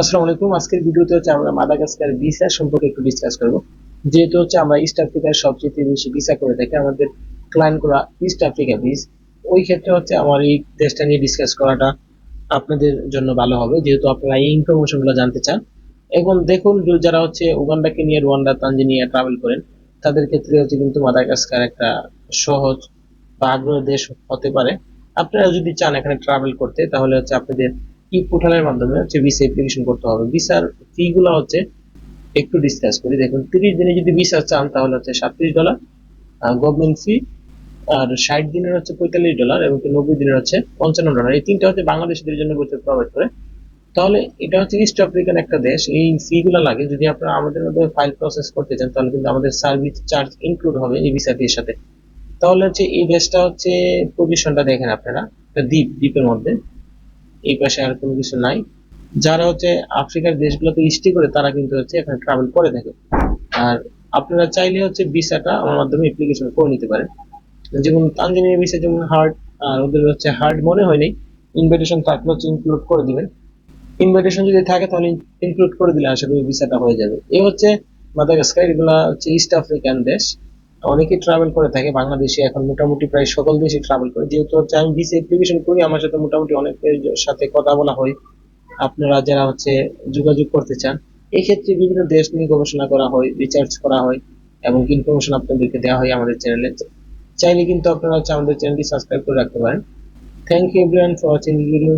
আসসালামু আলাইকুম। আজকের ভিডিওতে হচ্ছে আমরা মাদাগাস্কার ভিসা সম্পর্কে একটু ডিসকাস করব। যেহেতু হচ্ছে আমরা ইস্ট আফ্রিকার সবচেয়ে বেশি ভিসা করে থাকি, আমাদের ক্লায়েন্টগুলো ইস্ট আফ্রিকা বিস ওই ক্ষেত্রে হচ্ছে আমার এই দেশটা নিয়ে ডিসকাস করাটা আপনাদের জন্য ভালো হবে। যেহেতু আপনারা এই ইনফরমেশনগুলো জানতে চান, এখন দেখুন যারা হচ্ছে উগান্ডাকে নিয়ে, রুয়ান্ডা, তানজানিয়া ট্রাভেল করেন, তাদের ক্ষেত্রে হচ্ছে কিন্তু মাদাগাস্কার একটা সহজ বা আগ্রহ দেশ হতে পারে। আপনারা যদি চান এখানে ট্রাভেল করতে, তাহলে হচ্ছে আপনাদের ই পোর্টালের মাধ্যমে হচ্ছে ভিসা অ্যাপ্লিকেশন করতে হবে। ভিসার ফি গুলো হচ্ছে একটু ডিসকাস করি। দেখুন, তিরিশ দিনে যদি ভিসা চান, তাহলে হচ্ছে সাতত্রিশ ডলার গভর্নমেন্ট ফি আর ষাট দিনের হচ্ছে পঁয়তাল্লিশ ডলার এবং কি নব্বই দিনের হচ্ছে পঞ্চান্ন ডলার এই তিনটা হচ্ছে বাংলাদেশিদের জন্য বছর প্রোভাইড করে। তাহলে এটা হচ্ছে ইস্ট আফ্রিকান একটা দেশ। এই ফি গুলো লাগে। যদি আপনারা আমাদের মধ্যে ফাইল প্রসেস করতে চান, তাহলে কিন্তু আমাদের সার্ভিস চার্জ ইনক্লুড হবে এই ভিসা ফির সাথে। তাহলে হচ্ছে এই দেশটা হচ্ছে পজিশনটা দেখেন আপনারা। দ্বীপ, দ্বীপের মধ্যে। এই পাশে আর কোনো কিছু নাই। যারা হচ্ছে আফ্রিকার দেশগুলোতে স্টে করে, তারা কিন্তু হচ্ছে এখানে ট্রাভেল করে থাকে। আর আপনারা চাইলে হচ্ছে ভিসাটা আমার মাধ্যমে অ্যাপ্লিকেশন করে নিতে পারেন। যেমন তানজানিয়া ভিসা যেমন হার্ড আর ওদের হচ্ছে হার্ড মনে হয়নি ইনভিটেশন থাকলে হচ্ছে ইনক্লুড করে দিবেন। ইনভিটেশন যদি থাকে তাহলে ইনক্লুড করে দিলে আশা করি ভিসাটা হয়ে যাবে। এই হচ্ছে মাদাগাস্কার এগুলা হচ্ছে ইস্ট আফ্রিকান দেশ। অনেকেই ট্রাভেল করে থাকে, বাংলাদেশে এখন মোটামুটি প্রায় সকল দেশে ট্রাভেল করে। যেহেতু হচ্ছে আমি ভিসা অ্যাপ্লিকেশন করি, আমার সাথে মোটামুটি অনেকের সাথে কথা বলা হয়। আপনারা যারা হচ্ছে যোগাযোগ করতে চান এই ক্ষেত্রে বিভিন্ন দেশ নিয়ে গবেষণা করা হয় রিসার্চ করা হয় এবং ইনফরমেশন আপনাদেরকে দেওয়া হয় আমাদের চ্যানেলে চাইলে কিন্তু আপনারা হচ্ছে আমাদের চ্যানেলটি সাবস্ক্রাইব করে রাখতে পারেন। Thank you everyone for watching video